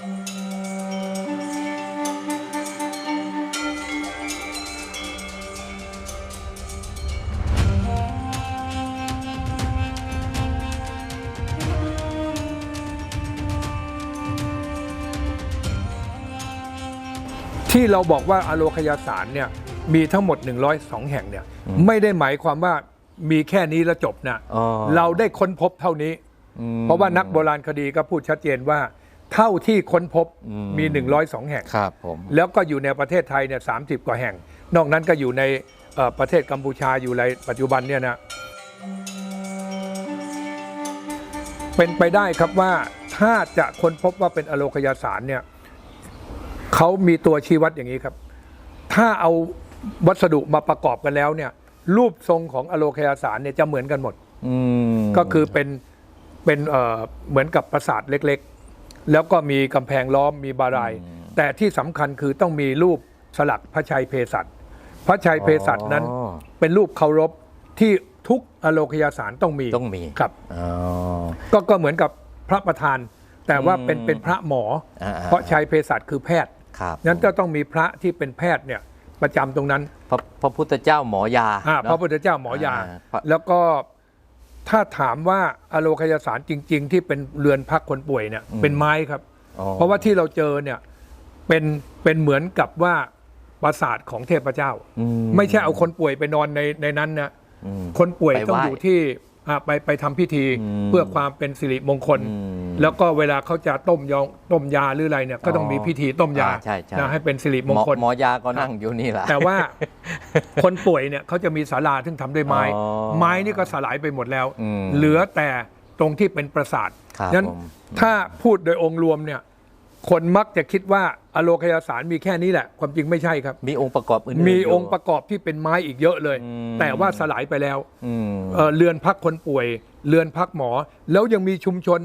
ที่เราบอกว่าอโลคยาสารเนี่ยมีทั้งหมด 102 แห่งเนี่ยไม่ได้หมายความว่ามีแค่นี้แล้วจบนะอ๋อเราได้ค้นพบเท่านี้อืมเพราะว่านักโบราณคดีก็พูดชัดเจนว่า เท่าที่ค้นพบอืมมี 102 แห่ง ครับผม แล้วก็อยู่ในประเทศไทยเนี่ยสามกว่าแห่ง นอกนั้นก็อยู่ในเอ่อประเทศกัมพูชาอยู่ในปัจจุบันเนี่ยนะ เป็นไปได้ครับว่าถ้าจะค้นพบว่าเป็นอโลคยาสารเนี่ยเขามีตัวชี้วัดอย่างนี้ครับ ถ้าเอาวัสดุมาประกอบกันแล้วเนี่ย รูปทรงของอโลคยาสารเนี่ยจะเหมือนกันหมดอืมก็คือเป็นเป็นเอ่อเหมือนกับปราสาทเล็กๆ แล้วก็มีกำแพงล้อมมีบารายแต่ที่สำคัญคือต้องมีรูปสลักพระชัยเพศัตพระชัยเพศัตนั้นอ๋อเป็นรูปเคารพที่ทุกอโลคยาสารต้องมีต้องมีครับอ๋อก็ก็เหมือนกับพระประธาน แต่ว่าเป็นอืมเป็นพระหมออาๆเพราะชัยเภสัชคือแพทย์ครับงั้นก็ต้องมีพระที่เป็นแพทย์เนี่ยประจำตรงนั้น พระพระพุทธเจ้าหมอยาอ่าเนอพระพุทธเจ้าหมอยาอ่าพระแล้วก็ ถ้าถามว่าอโลคยาสารจริง ๆ ที่เป็นเรือนพักคนป่วยเนี่ย เป็นไม้ครับอ๋อเพราะว่าที่เราเจอเนี่ยเป็นเป็นเหมือนกับว่าปราสาทของเทพเจ้าอืไม่ใช่เอาคนป่วยไปนอนในในนั้นนะอืมคนป่วยไปไหว้ต้องอยู่ที่อ่าไปไปทำพิธีอืมเพื่อความเป็นสิริมงคลอืม แล้วก็เวลาเขาจะต้มยองต้มยาหรืออะไรเนี่ยก็ต้องมีพิธีต้มยาอ่าใช่ใช่นะให้เป็นสิริมหงมอคลหมอยาก็นั่งอยู่นี่แหละแต่ว่าคนป่วยเนี่ยเขาจะมีศาลาซึ่งทำด้วยไม้อ๋อไม้นี่ก็สลายไปหมดแล้วอืมเหลือแต่ตรงที่เป็นปราสาทครับนั้นผมถ้าพูดโดยองค์รวมเนี่ยคนมักจะคิดว่าอโลคยาสารมีแค่นี้แหละ ความจริงไม่ใช่ครับ มีองค์ประกอบอื่นๆมียู่องค์ประกอบที่เป็นไม้อีกเยอะเลยอืมแต่ว่าสลายไปแล้วอืมเอ่อเรือนพักคนป่วย เรือนพักหมอ แล้วยังมีชุมชน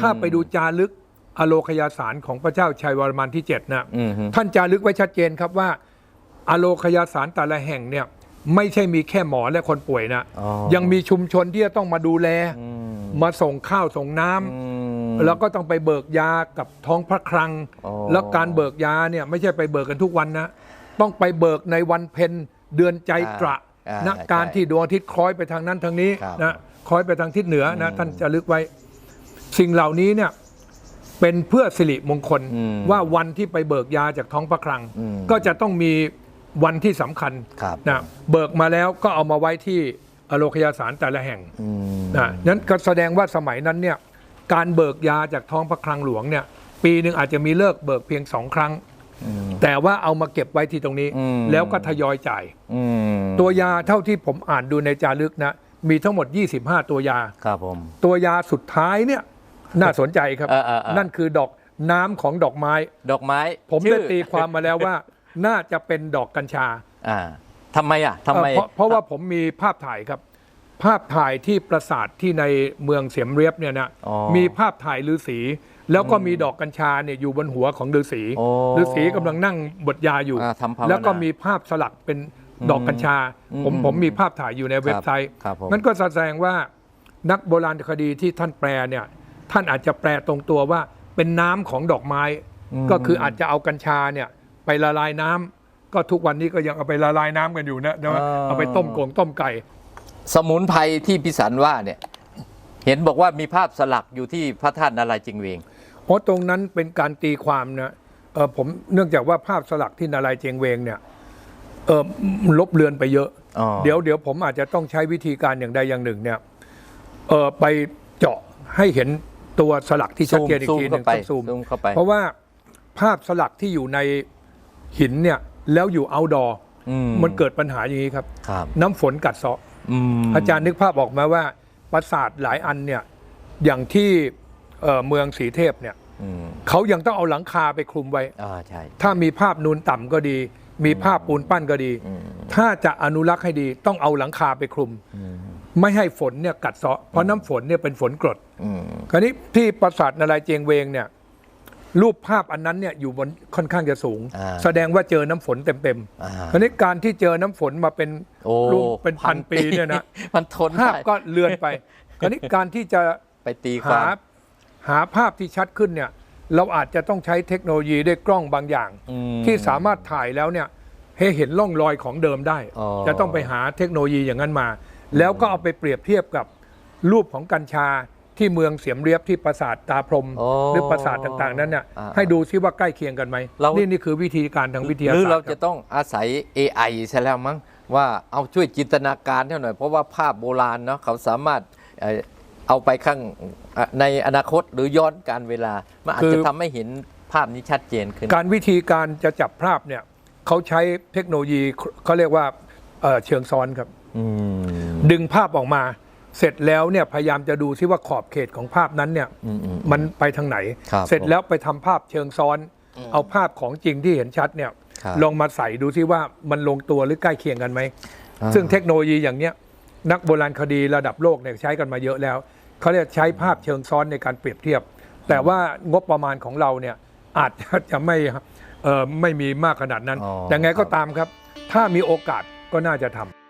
ถ้าไปดูจารึกอโลคยาสารของพระเจ้าชัยวรมันที่7นะอืมฮึท่านจารึกไว้ชัดเจนครับว่า อโลคยาสารแต่ละแห่งเนี่ยไม่ใช่มีแค่หมอและคนป่วยนะอ๋อยังมีชุมชนที่จะต้องมาดูแลอืมมาส่งข้าวส่งน้ำอืมแล้วก็ต้องไปเบิกยากับท้องพระคลังอ๋อแล้วการเบิกยาเนี่ยไม่ใช่ไปเบิกกันทุกวันนะ ต้องไปเบิกในวันเพ็ญเดือนใจตระอ่านะใช่การที่ดวงอาทิตย์คล้อยไปทางนั้นทางนี้ครับนะคล้อยไปทางทิศเหนือนะท่านจะลึกไว้ สิ่งเหล่านี้เนี่ยเป็นเพื่อสิริมงคลอืมว่าวันที่ไปเบิกยาจากท้องพระคลังอืมก็จะต้องมีวันที่สำคัญครับนะเบิกมาแล้วก็เอามาไว้ที่อโลคยาสารแต่ละแห่งอืมนะนั้นก็แสดงว่าสมัยนั้นเนี่ยการเบิกยาจากท้องพระคลังหลวงเนี่ย ปีหนึ่งอาจจะมีเลิกเบิกเพียงสองครั้งอืมแต่ว่าเอามาเก็บไว้ที่ตรงนี้อืมแล้วก็ทยอยจ่ายอืมตัวยาเท่าที่ผมอ่านดูในจารึกนะมีทั้งหมด 25 ตัวยาครับผมตัวยาสุดท้ายเนี่ย น่าสนใจครับ เออเออเออ นั่นคือดอกน้ำของดอกไม้ ดอกไม้ผมชื่ได้อตีความมาแล้วว่า น่าจะเป็นดอกกัญชาอ่าทำไมอะทำไม เอ่อเพราะเพราะว่าผมมีภาพถ่ายครับ ภาพถ่ายที่ปราสาทที่ในเมืองเสียมเรียบเนี่ยนะอ๋อมีภาพถ่ายฤาษีแล้วก็มีดอกกัญชาเนี่ยอยู่บนหัวของฤาษีโอ้ฤาษีกำลังนั่งบทยาอยู่ อ่าทำภาวนาแล้วก็มีภาพสลักเป็นดอกกัญชาอืมผมผมมีภาพถ่ายอยู่ในเว็บไซต์ครับผมนั่นก็แสดงว่านักโบราณคดีที่ท่านแปลเนี่ย ท่านอาจจะแปลตรงตัวว่าเป็นน้ำของดอกไม้ ก็คืออาจจะเอากัญชาเนี่ยไปละลายน้ำก็ทุกวันนี้ก็ยังเอาไปละลายน้ำกันอยู่นะแต่ว่าอ่าเอาไปต้มโกงต้มไก่ สมุนไพรที่พิสันว่าเนี่ย เห็นบอกว่ามีภาพสลักอยู่ที่พระธาตุนารายณ์จิงเวงเพราะตรงนั้นเป็นการตีความนะเออผมเนื่องจากว่าภาพสลักที่นารายณ์เจงเวงเนี่ยเออลบเลือนไปเยอะอ๋อเดี๋ยวเดี๋ยวผมอาจจะต้องใช้วิธีการอย่างใดอย่างหนึ่งเนี่ยเออไปเจาะให้เห็น ตัวสลักที่ชัดเจนอีกซูมทีหเข้านึ่งไปต้องซูมซูม เข้าไป เพราะว่าภาพสลักที่อยู่ในหินเนี่ยแล้วอยู่เอาดออืมมันเกิดปัญหาอย่างนี้ครับ ครับน้ำฝนกัดเซาะ อืมอาจารย์นึกภาพออกมาว่าปราสาทหลายอันเนี่ยอย่างที่เอ่อเมืองสีเทพเนี่ยอืมเขายังต้องเอาหลังคาไปคลุมไว้ อ่าใช่ ถ้ามีภาพนูนต่ำก็ดี มีภาพปูนปั้นก็ดี อืม ถ้าจะอนุรักษ์ให้ดีต้องเอาหลังคาไปคลุมอืมไม่ให้ฝนเนี่ยกัดเซาะเพราะน้ำฝนเนี่ยเป็นฝนกรดอืม คราวนี้ที่ปราสาทนารายณ์เจียงเวงเนี่ย รูปภาพอันนั้นเนี่ยอยู่บนค่อนข้างจะสูงอ่าแสดงว่าเจอน้ำฝนเต็มอ่าๆคราวนี้การที่เจอน้ำฝนมาเป็นโอ้รูปเป็นพันปีเนี่ยนะมันทนภาพได้ก็เลือนไปคราวนี้การที่จะไปตีควาหามหาภาพที่ชัดขึ้นเนี่ย เราอาจจะต้องใช้เทคโนโลยีด้วยกล้องบางอย่างอืมที่สามารถถ่ายแล้วเนี่ยให้เห็นร่องรอยของเดิมได้อ๋อจะต้องไปหาเทคโนโลยีอย่างนั้นมา แล้วก็เอาไปเปรียบเทียบกับรูปของกัญชา ที่เมืองเสียมเรียบที่ปราสาทตาพรหมอ๋อหรือปราสาทต่างๆ นั้นเนี่ยอ่าให้ดูซิว่าใกล้เคียงกันไหมเรานี่ นี่คือวิธีการทางวิทยาหรือศาสตเราร์คจะรับต้องอาศัย AI ใช่แล้วมั้งว่าเอาช่วยจินตนาการเท่าหน่อย เพราะว่าภาพโบราณเนาะเขาสามารถเอ่อเอาไปข้างอะในอนาคตหรือย้อนการเวลา มันอาจคือจะทำให้เห็นภาพนี้ชัดเจนขึ้น การวิธีการจะจับภาพเนี่ยเขาใช้เทคโนโลยีเขาเรียกว่าเอ่อเชิงซ้อนครับอืมดึงภาพออกมา เสร็จแล้วเนี่ยพยายามจะดูซิว่าขอบเขตของภาพนั้นเนี่ยอืมอืมมันไปทางไหน ครับเสร็จแล้วไปทำภาพเชิงซ้อน เอาภาพของจริงที่เห็นชัดเนี่ยครับ ลองมาใส่ดูซิว่ามันลงตัวหรือใกล้เคียงกันไหมอ่าซึ่งเทคโนโลยีอย่างเนี้ยนักโบราณคดีระดับโลกเนี่ยใช้กันมาเยอะแล้ว เขาเรียกใช้ภาพเชิงซ้อนในการเปรียบเทียบ แต่ว่างบประมาณของเราเนี่ยอาจจะจะไม่เอ่อไม่มีมากขนาดนั้น อ๋อแต่ไงก็ครับ ตามครับ ถ้ามีโอกาสก็น่าจะทำ